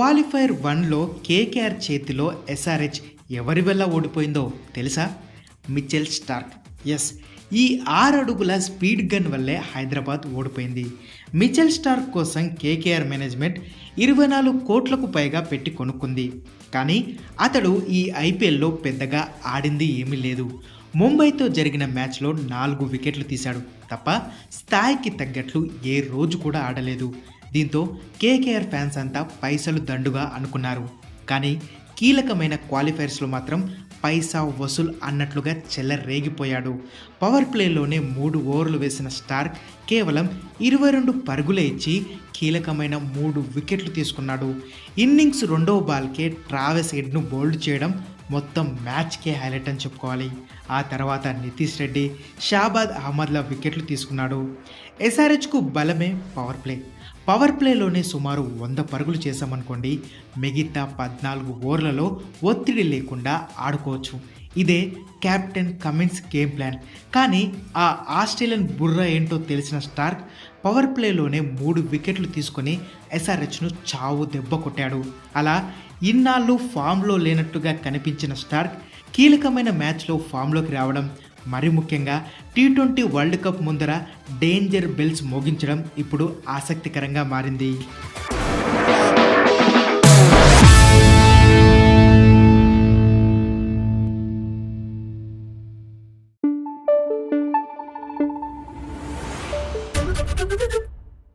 Qualifier వన్లో KKR చేతిలో SRH ఎవరి వల్ల ఓడిపోయిందో తెలుసా? Mitchell Starc. ఎస్ ఈ ఆరు అడుగుల స్పీడ్ గన్ వల్లే హైదరాబాద్ ఓడిపోయింది. మిచెల్ స్టార్క్ కోసం కేకేఆర్ మేనేజ్మెంట్ ఇరవై నాలుగు కోట్లకు పైగా పెట్టి కొనుక్కుంది. కానీ అతడు ఈ ఐపీఎల్లో పెద్దగా ఆడింది ఏమీ లేదు. ముంబైతో జరిగిన మ్యాచ్లో నాలుగు వికెట్లు తీశాడు తప్ప స్థాయికి తగ్గట్లు ఏ రోజు కూడా ఆడలేదు. దీంతో కేకేఆర్ ఫ్యాన్స్ అంతా పైసలు దండుగా అనుకున్నారు. కానీ కీలకమైన క్వాలిఫైర్స్లో మాత్రం పైసా వసూల్ అన్నట్లుగా చెల్లరేగిపోయాడు పవర్ ప్లేలోనే మూడు ఓవర్లు వేసిన స్టార్క్ కేవలం ఇరవై రెండు పరుగులే ఇచ్చి కీలకమైన మూడు వికెట్లు తీసుకున్నాడు. ఇన్నింగ్స్ రెండవ బాల్కే ట్రావెస్ హెడ్ను బౌల్డ్ చేయడం మొత్తం మ్యాచ్కే హైలైట్ అని చెప్పుకోవాలి. ఆ తర్వాత నితీష్ రెడ్డి షాబాద్ అహ్మద్ల వికెట్లు తీసుకున్నాడు. ఎస్ఆర్హెచ్కు బలమే పవర్ ప్లే పవర్ ప్లేలోనే సుమారు వంద పరుగులు చేశామనుకోండి మిగతా పద్నాలుగు ఓవర్లలో ఒత్తిడి లేకుండా ఆడుకోవచ్చు. ఇదే కెప్టెన్ కమిన్స్ గేమ్ ప్లాన్ కానీ ఆ ఆస్ట్రేలియన్ బుర్ర ఏంటో తెలిసిన స్టార్క్ పవర్ ప్లేలోనే మూడు వికెట్లు తీసుకొని ఎస్ఆర్హెచ్ను చావు దెబ్బ కొట్టాడు. అలా ఇన్నాళ్ళు ఫామ్లో లేనట్టుగా కనిపించిన స్టార్క్ కీలకమైన మ్యాచ్లో ఫామ్లోకి రావడం మరి ముఖ్యంగా టీ ట్వంటీ వరల్డ్ కప్ ముందర డేంజర్ బెల్స్ మోగించడం ఇప్పుడు ఆసక్తికరంగా మారింది. どっ!